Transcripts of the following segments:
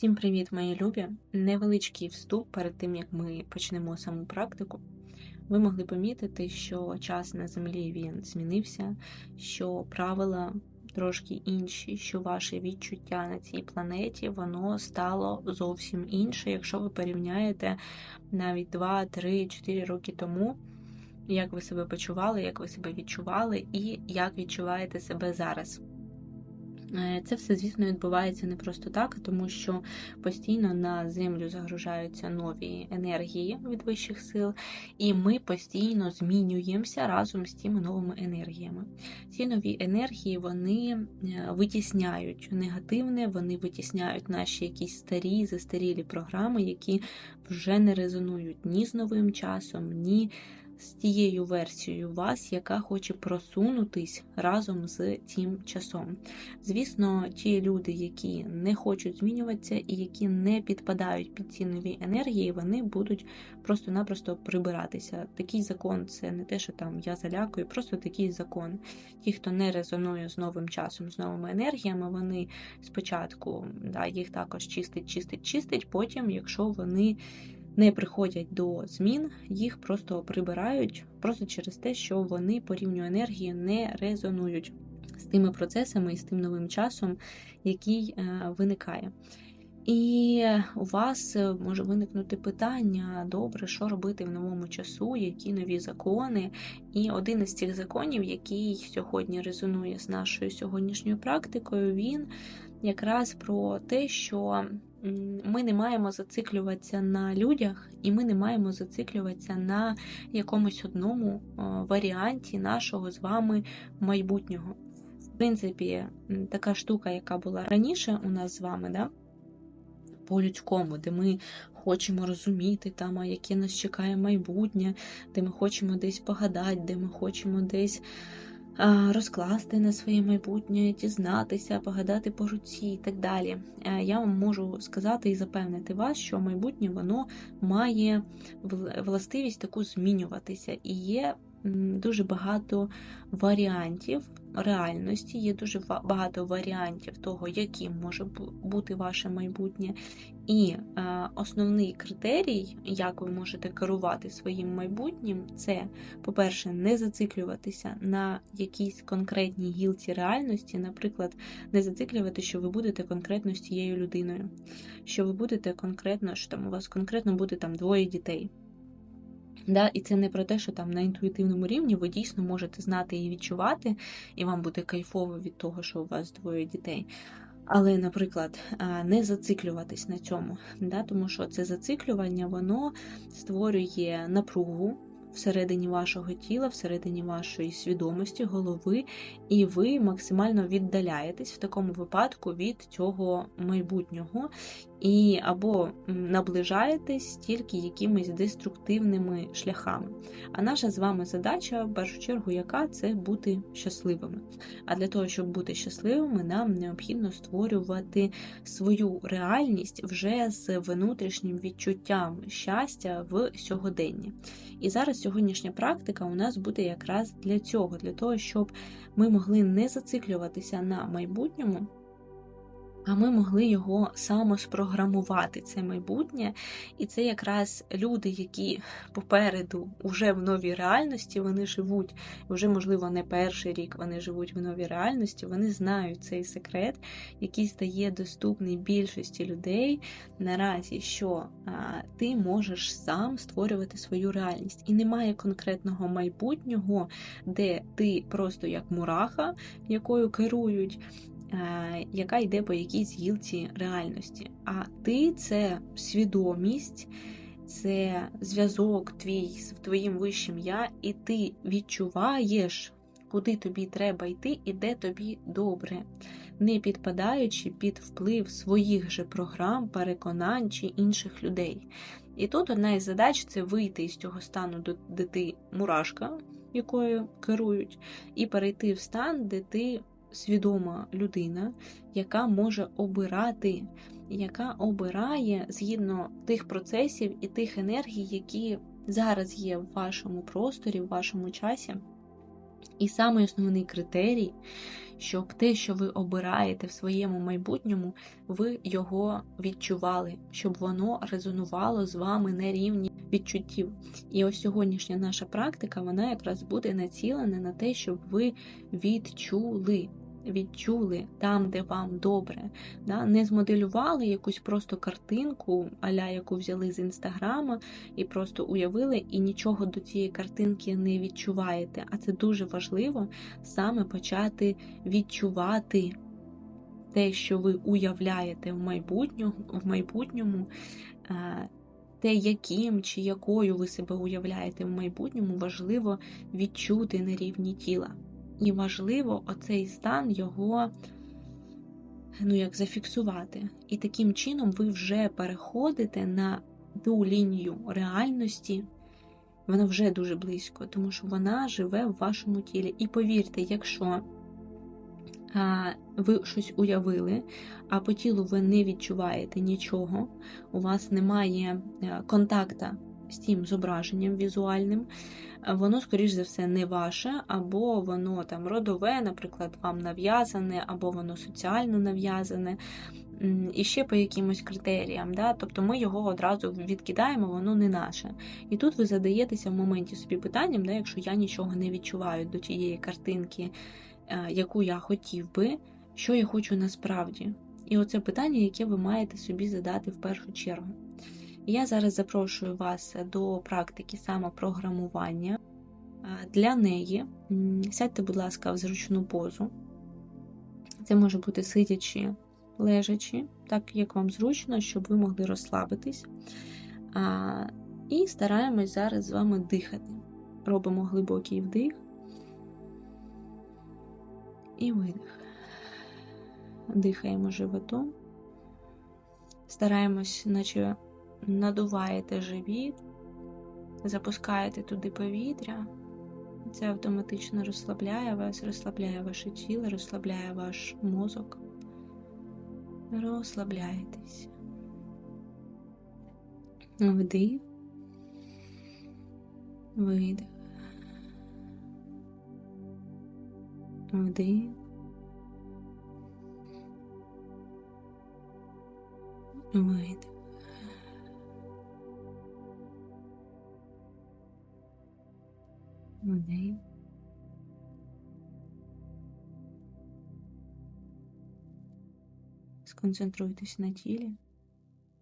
Всім привіт, мої любі! Невеличкий вступ перед тим, як ми почнемо саму практику. Ви могли помітити, що час на землі він змінився, що правила трошки інші, що ваше відчуття на цій планеті воно стало зовсім інше, якщо ви порівняєте навіть 2, 3, 4 роки тому, як ви себе почували, як ви себе відчували, і як відчуваєте себе зараз. Е, це все, звісно, відбувається не просто так, тому що постійно на землю загружаються нові енергії від вищих сил, і ми постійно змінюємося разом з тими новими енергіями. Ці нові енергії вони е, витісняють негативне, вони витісняють наші якісь старі, застарілі програми, які вже не резонують ні з новим часом, ні з тією версією вас, яка хоче просунутись разом з тим часом. Звісно, ті люди, які не хочуть змінюватися і які не підпадають під ці нові енергії, вони будуть просто-напросто прибиратися. Такий закон це не те, що там я залякую, просто такий закон. Ті, хто не резонує з новим часом, з новими енергіями, вони спочатку да, їх також чистить, чистить, чистить. Потім, якщо вони не приходять до змін, їх просто прибирають просто через те, що вони по рівню енергії не резонують з тими процесами і з тим новим часом, який е, виникає. І у вас може виникнути питання: добре, що робити в новому часу, які нові закони. І один із цих законів, який сьогодні резонує з нашою сьогоднішньою практикою, він якраз про те, що ми не маємо зациклюватися на людях, і ми не маємо зациклюватися на якомусь одному варіанті нашого з вами майбутнього. В принципі, така штука, яка була раніше у нас з вами, да? по-людському, де ми хочемо розуміти, там, а яке нас чекає майбутнє, де ми хочемо десь погадати, де ми хочемо десь розкласти на своє майбутнє, дізнатися, погадати по руці і так далі. Е, я вам можу сказати і запевнити вас, що майбутнє воно має властивість таку змінюватися і є дуже багато варіантів реальності, є дуже багато варіантів того, яким може бути ваше майбутнє. І е, основний критерій, як ви можете керувати своїм майбутнім, це, по-перше, не зациклюватися на якійсь конкретній гілці реальності, наприклад, не зациклювати, що ви будете конкретно з цією людиною, що ви будете конкретно, що там у вас конкретно буде там двоє дітей. Да, І це не про те, що там на інтуїтивному рівні ви дійсно можете знати і відчувати, і вам буде кайфово від того, що у вас двоє дітей. Але, наприклад, не зациклюватись на цьому, да, тому що це зациклювання воно створює напругу всередині вашого тіла, всередині вашої свідомості, голови, і ви максимально віддаляєтесь в такому випадку від цього майбутнього, і або наближаєтесь тільки якимись деструктивними шляхами. А наша з вами задача, в першу чергу, яка це бути щасливими. А для того, щоб бути щасливими, нам необхідно створювати свою реальність вже з внутрішнім відчуттям щастя в сьогоденні. І зараз сьогоднішня практика у нас буде якраз для цього, для того, щоб ми могли не зациклюватися на майбутньому а ми могли його самоспрограмувати, це майбутнє. І це якраз люди, які попереду вже в новій реальності, вони живуть, вже, можливо, не перший рік вони живуть в новій реальності, вони знають цей секрет, який стає доступний більшості людей наразі, що а, ти можеш сам створювати свою реальність. І немає конкретного майбутнього, де ти просто як мураха, якою керують. Е, яка йде по якійсь гілці реальності. А ти це свідомість, це зв'язок твій з твоїм вищим я, і ти відчуваєш, куди тобі треба йти і де тобі добре, не підпадаючи під вплив своїх же програм, переконань чи інших людей. І тут одна із задач це вийти з цього стану, де ти мурашка, якою керують, і перейти в стан, де ти свідома людина, яка може обирати, яка обирає згідно тих процесів і тих енергій, які зараз є в вашому просторі, в вашому часі. І самий основний критерій, щоб те, що ви обираєте в своєму майбутньому, ви його відчували, щоб воно резонувало з вами на рівні відчуттів. І ось сьогоднішня наша практика, вона якраз буде націлена на те, щоб ви відчули відчули там, де вам добре, да? не змоделювали якусь просто картинку, аля яку взяли з інстаграма, і просто уявили, і нічого до цієї картинки не відчуваєте. А це дуже важливо саме почати відчувати те, що ви уявляєте в майбутньому, в майбутньому. Те, яким чи якою ви себе уявляєте в майбутньому, важливо відчути на рівні тіла. І важливо оцей стан його ну, як зафіксувати. І таким чином ви вже переходите на ту лінію реальності, вона вже дуже близько, тому що вона живе в вашому тілі. І повірте, якщо а, ви щось уявили, а по тілу ви не відчуваєте нічого, у вас немає е, контакта з тим зображенням візуальним, воно, скоріш за все, не ваше, або воно там родове, наприклад, вам нав'язане, або воно соціально нав'язане. І ще по якимось критеріям, Да? тобто ми його одразу відкидаємо, воно не наше. І тут ви задаєтеся в моменті собі питанням, да, якщо я нічого не відчуваю до тієї картинки, е, яку я хотів би, що я хочу насправді. І оце питання, яке ви маєте собі задати в першу чергу. Я зараз запрошую вас до практики самопрограмування. Для неї сядьте, будь ласка, в зручну позу. Це може бути сидячи, лежачи, так як вам зручно, щоб ви могли розслабитись. І стараємось зараз з вами дихати. Робимо глибокий вдих і видих. Дихаємо животом. Стараємось, наче надуваєте живіт, запускаєте туди повітря. Це автоматично розслабляє вас, розслабляє ваше тіло, розслабляє ваш мозок. Розслабляєтесь. Вдих, видих. Вдих. Видих. Вдих. Сконцентруйтесь на тілі,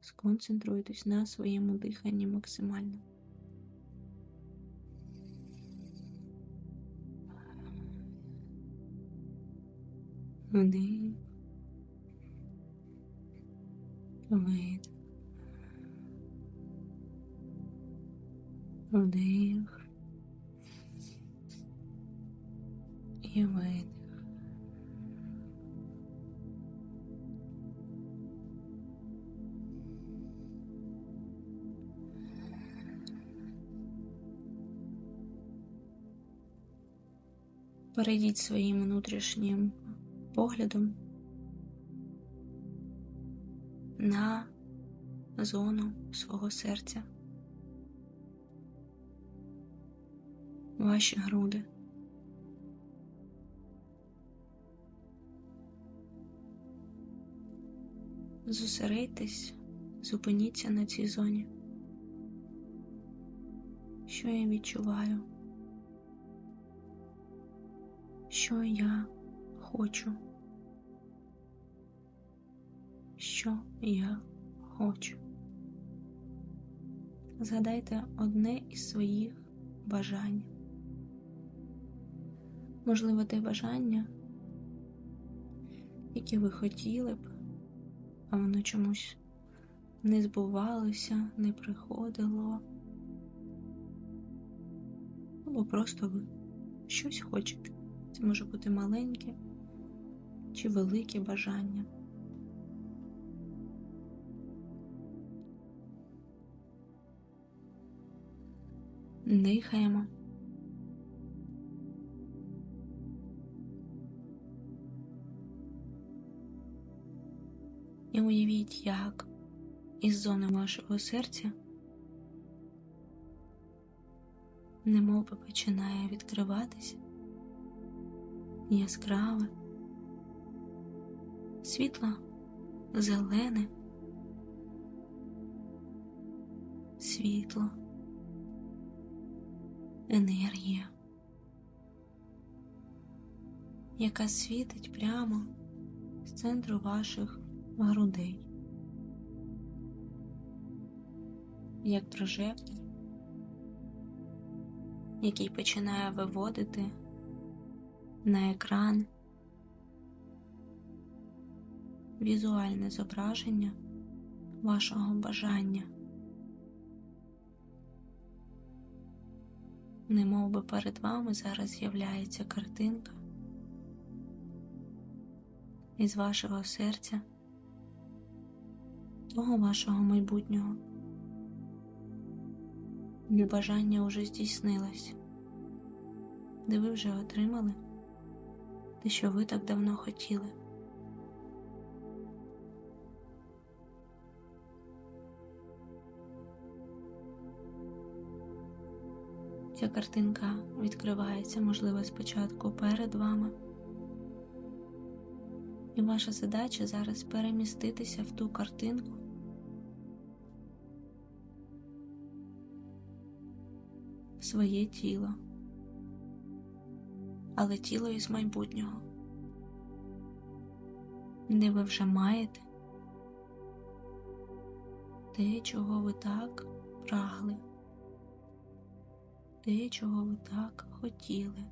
сконцентруйтесь на своєму диханні максимально. Вдих. Видих. Вдих. І видих. Перейдіть своїм внутрішнім поглядом на зону свого серця, ваші груди. Зосередьтесь, зупиніться на цій зоні. Що я відчуваю? Що я хочу? Що я хочу? Згадайте одне із своїх бажань. Можливо, те бажання, яке ви хотіли б а воно чомусь не збувалося, не приходило. Або просто ви щось хочете. Це може бути маленьке чи велике бажання. Дихаємо. І уявіть, як із зони вашого серця немов би починає відкриватися яскраве, світло зелене, світло, енергія, яка світить прямо з центру ваших грудей, як прожектор, який починає виводити на екран візуальне зображення вашого бажання. Немов би перед вами зараз з'являється картинка із вашого серця, того вашого майбутнього, де бажання уже здійснилось, де ви вже отримали те, що ви так давно хотіли. Ця картинка відкривається, можливо, спочатку перед вами. І ваша задача зараз переміститися в ту картинку, в своє тіло, але тіло із майбутнього, де ви вже маєте те, чого ви так прагли. Те, чого ви так хотіли.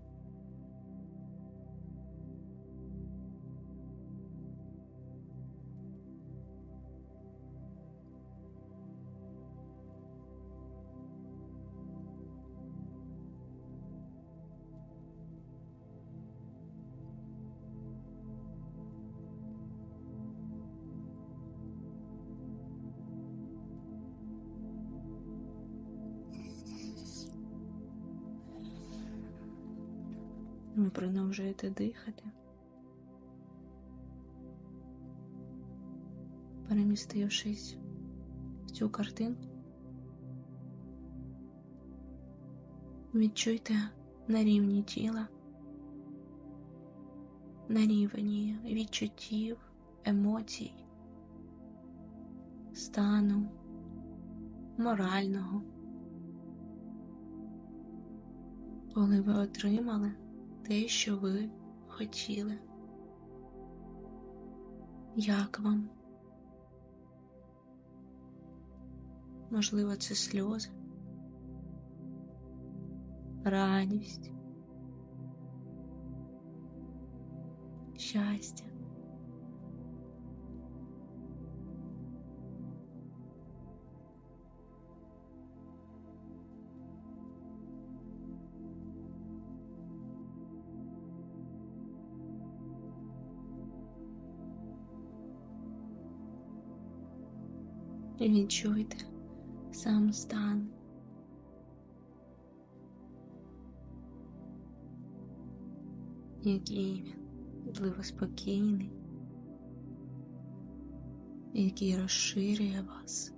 Ви продовжуєте дихати, перемістившись в цю картинку, відчуйте на рівні тіла, на рівні відчуттів, емоцій, стану, морального, коли ви отримали те, що ви хотіли. Як вам? Можливо, це сльози, радість, щастя. Відчуйте сам стан. Який він можливо спокійний, який розширює вас.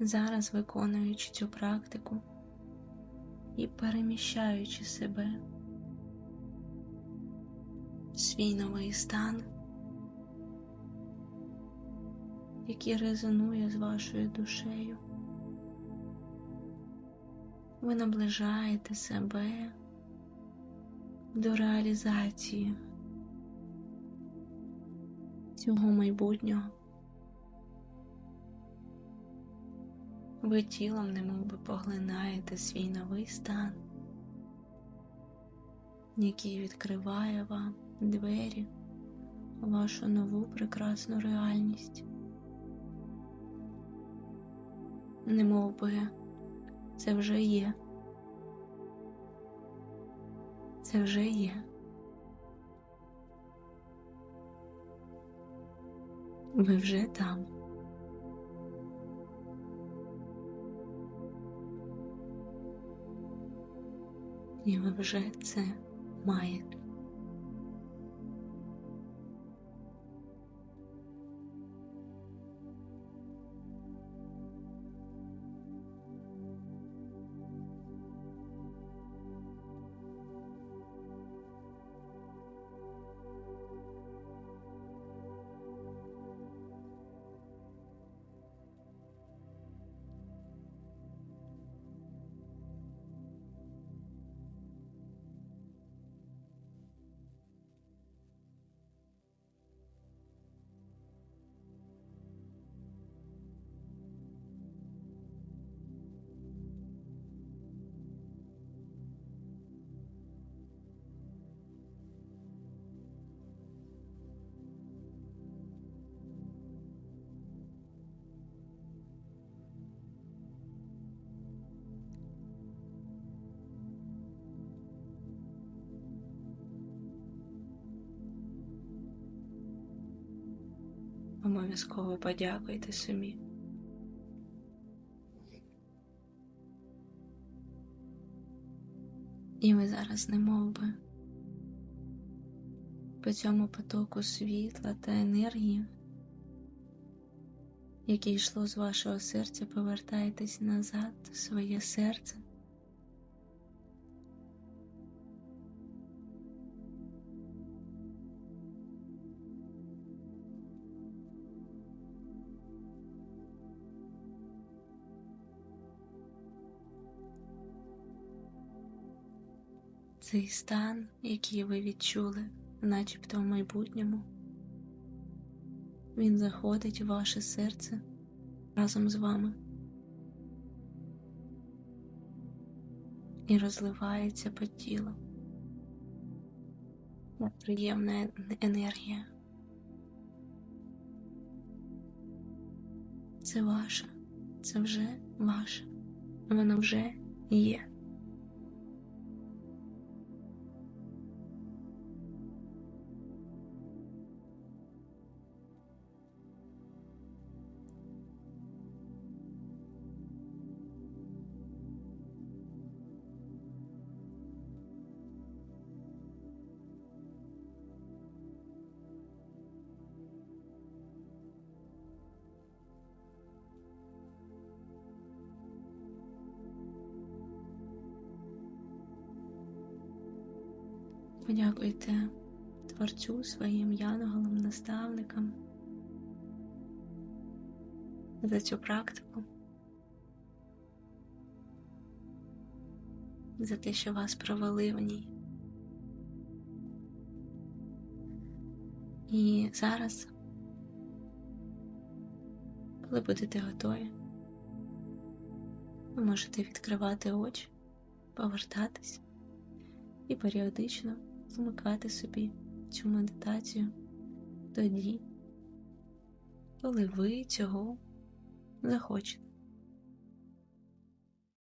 Зараз виконуючи цю практику і переміщаючи себе в свій новий стан, який резонує з вашою душею, ви наближаєте себе до реалізації цього майбутнього. Ви тілом немовби поглинаєте свій новий стан, який відкриває вам двері вашу нову прекрасну реальність. Немовби це вже є. Це вже є. Ви вже там. І ви вже це маєте. Обов'язково подякуйте собі. І ви зараз не мов би по цьому потоку світла та енергії, яке йшло з вашого серця, повертаєтесь назад в своє серце. Цей стан, який ви відчули, начебто в майбутньому, він заходить у ваше серце разом з вами і розливається по тілу. Приємна енергія. Це ваше, це вже ваше, воно вже є. Подякуйте Творцю своїм янголам, наставникам за цю практику, за те, що вас провели в ній. І зараз, коли будете готові, ви можете відкривати очі, повертатись і періодично вмикати собі цю медитацію тоді, коли ви цього захочете.